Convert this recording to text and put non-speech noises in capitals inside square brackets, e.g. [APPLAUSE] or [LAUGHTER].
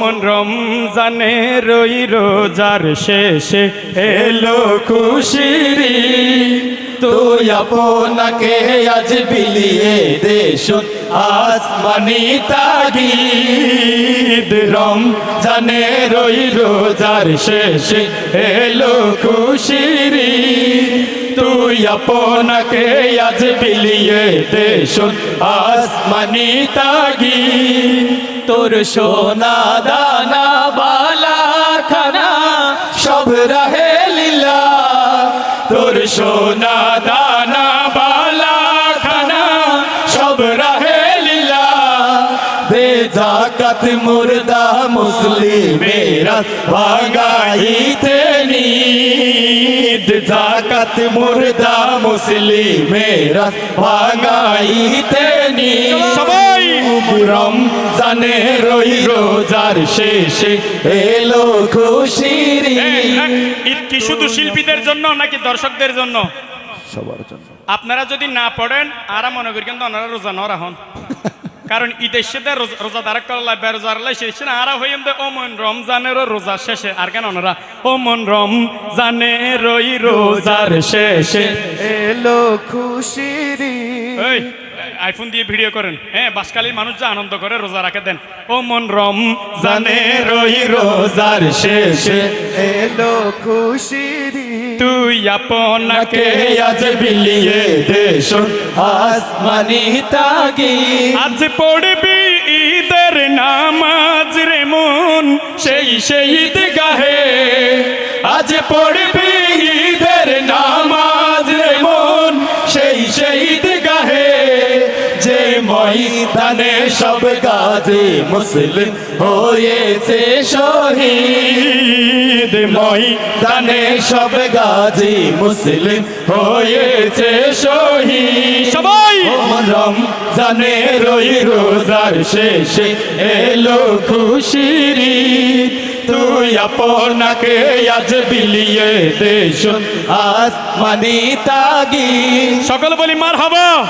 মন রমজানে রই রোজার শেষে এলো খুশিরি তুই আপনাকে আজ বিলিয়ে দেশুন আসমানি তাগিদ রম জানে রই রোজার শেষে এলো খুশিরি তুই আপনাকে আজ বিলিয়ে দেশুন আসমানি তাগি তোর সোনা দানা, বালা খানা, সব রহে লীলা। তোর সোনা দানা, বালা খানা, সব রহে লীলা। বেজাকাত মুর্দা মুসলিমেরা ভাগাইতে নিদ। জাকাত মুর্দা মুসলিমেরা ভাগাইতে নিদ। সবাই! রম জানে রই রোজার শেষে। এলো খুশিরি ঈদ। কি শুধু শিল্পীদের জন্য নাকি দর্শকদের জন্য? সবার জন্য। আপনারা যদি না পড়েন আরা মনে করি কিন্তু ওনারা রোজা নরা হন [LAUGHS] কারণ ঈদের সাথে রোজা দ্বারা করলা বেরোজার লাই শেষ না আরা হইম দে ওমন রমজানেরও রোজা শেষে। আর কেন ওনারা? ওমন রমজানের রই রোজার শেষে। এলো খুশিরি আইফোন দিয়ে ভিডিও করেন। হ্যাঁ বাসকালীর মানুষ যা আনন্দ করে রোজা রাখে দেন। ও মন রম জানে রই রোজার শেষে। এলো খুশিরি তুই আপনাকে আজ বিলিয়ে দেশ আসমানি তাগি। আজ পড়বি ঈদের নামাজ রে মন সেই সেই গাহে আজ পড়বি ঈদের নামাজ ময়দানে সব গাজী মুসলিম হয়েছে শহীদ। ময়দানে সব গাজী মুসলিম হয়েছে শহীদ। সবাই! রম জানে রই রোজার শেষে এলো খুশিরি তুই আপনাকে আজ বিলিয়ে দেশ আসমানি তাগি সকল বলি মার হবা